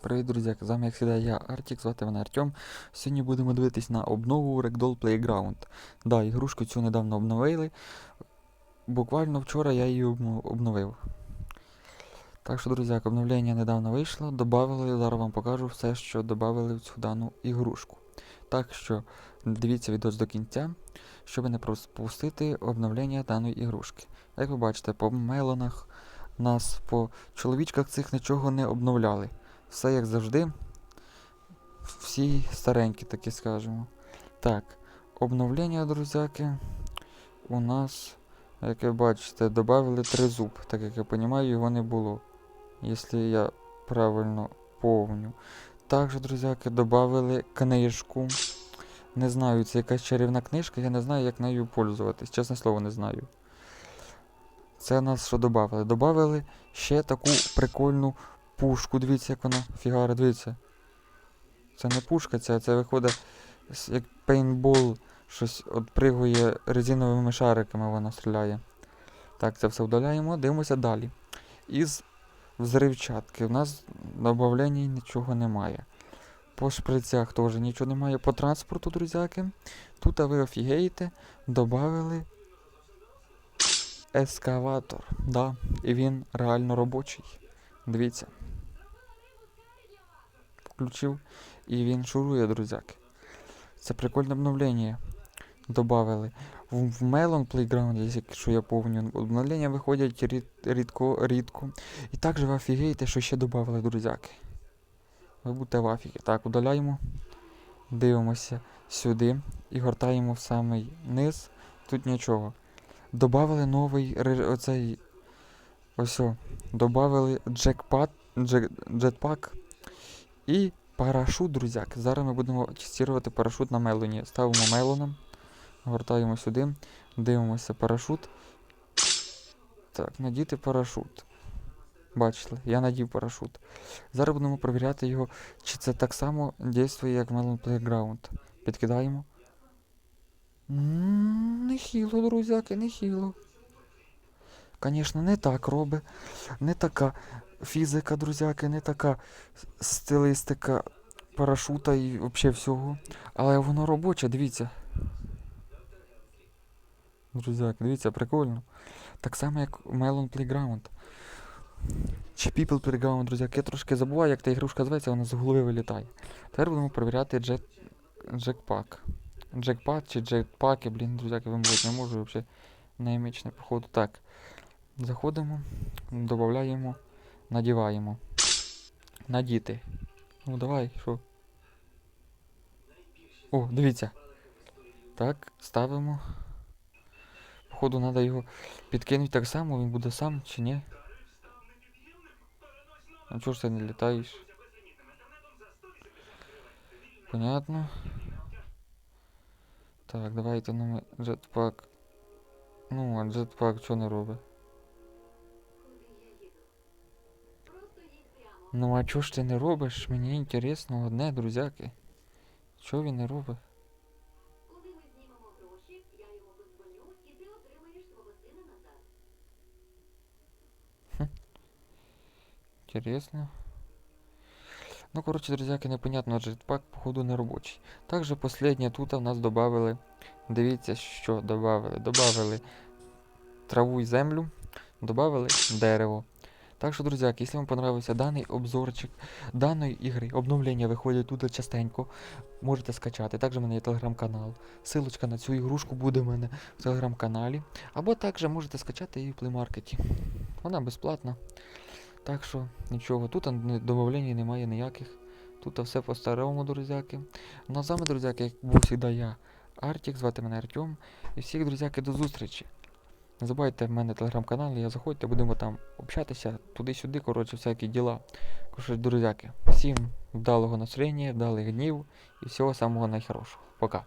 Привіт, друзі! З вами, як завжди, я Артік, звати мене Артем. Сьогодні будемо дивитись на обнову Ragdoll Playground. Да, ігрушку цю недавно обновили. Буквально вчора я її обновив. Так що, друзі, обновлення недавно вийшло, добавили, зараз вам покажу все, що додали в цю дану ігрушку. Так що дивіться відео до кінця, щоб не пропустити обновлення даної ігрушки. Як ви бачите, по мелонах нас по чоловічках цих нічого не обновляли. Все як завжди. Всі старенькі, такі скажемо. Так, обновлення, друзяки, у нас, як ви бачите, додали тризуб. Так як я розумію, його не було. Якщо я правильно помню. Також, друзяки, додали книжку. Не знаю, це якась чарівна книжка, я не знаю, як нею пользуватись. Чесне слово, не знаю. Це нас що додали? Добавили ще таку прикольну пушку, дивіться, як вона фігара, дивіться. Це не пушка, ця, це виходить як пейнтбол, щось отпригує резиновими шариками вона стріляє. Так, це все вдаляємо, дивимося далі. Із взривчатки. У нас додавлень нічого немає. По шприцях теж нічого немає. По транспорту, друзяки. Тут а ви офігеєте, додали ескаватор. Да, і він реально робочий. Дивіться. Включив і він шурує, друзяки. Це прикольне обновлення. Добавили. В, Melon Playground, якщо я помню, обновлення виходять рід, рідко, рідко. І також ви офігієте, що ще додали, друзяки. Ви будете в афігі. Так, удаляємо. Дивимося сюди і гортаємо в самий низ. Тут нічого. Добавили новий оцей. Ось. Добавили джекпад, джек, джетпак і парашут, друзяки. Зараз ми будемо тестувати парашут на мелоні. Ставимо мелоном, гортаємо сюди, дивимося парашут. Так, надіти парашут. Бачили, я надів парашут. Зараз будемо перевіряти його, чи це так само дійствує, як Melon Playground. Підкидаємо. Нехило, друзяки, нехило. Звісно, не так робить. Не така фізика, друзяки, не така стилистика парашута і взагалі всього. Але воно робоче, дивіться. Друзяки, дивіться, прикольно. Так само, як Melon Playground. Чи People Playground, друзяки. Я трошки забуваю, як та ігрушка зветься, вона з голови вилітає. Тепер будемо перевіряти джет... джекпак. Джекпак чи джетпаки, блін, друзяки, вимовити не можу взагалі. Наймічне, походу. Так. Заходимо, додаємо, надіваємо. Надіти. Ну давай, що? О, дивіться. Так, ставимо. Походу, треба його підкинути так само, він буде сам чи ні? А чого ж ти не літаєш? Понятно. Так, давайте ну джетпак. Ну, а джетпак чого не робить? Ну а чого ж ти не робиш? Мені інтересно одне, друзяки. Чого він не робить? Коли ми знімемо гроші, я йому подзвоню, і ти отримаєш свого сина назад. Интересно. Ну, короче, друзьяки, непонятно, джетпак, походу, не робочий. Также последнє тут в нас добавили. Дивіться, що добавили. Добавили траву і землю, добавили дерево. Так що, друзяки, якщо вам понравився даний обзорчик даної ігри, обновлення виходять тут частенько, можете скачати. Також в мене є телеграм-канал. Силочка на цю ігрушку буде в мене в телеграм-каналі. Або також можете скачати її в плеймаркеті. Вона безплатна. Так що нічого, тут домовлень немає ніяких. Тут все по-старому, друзяки. Ну а з вами, друзяки, як був завжди я, Артік, звати мене Артем. І всіх, друзяки, до зустрічі. Не забувайте в мене телеграм-канал, я заходьте, будемо там общатися, туди-сюди, коротше, всякі діла. Коротше, друзяки, всім вдалого настроєння, вдалих днів і всього самого найхорошого. Пока.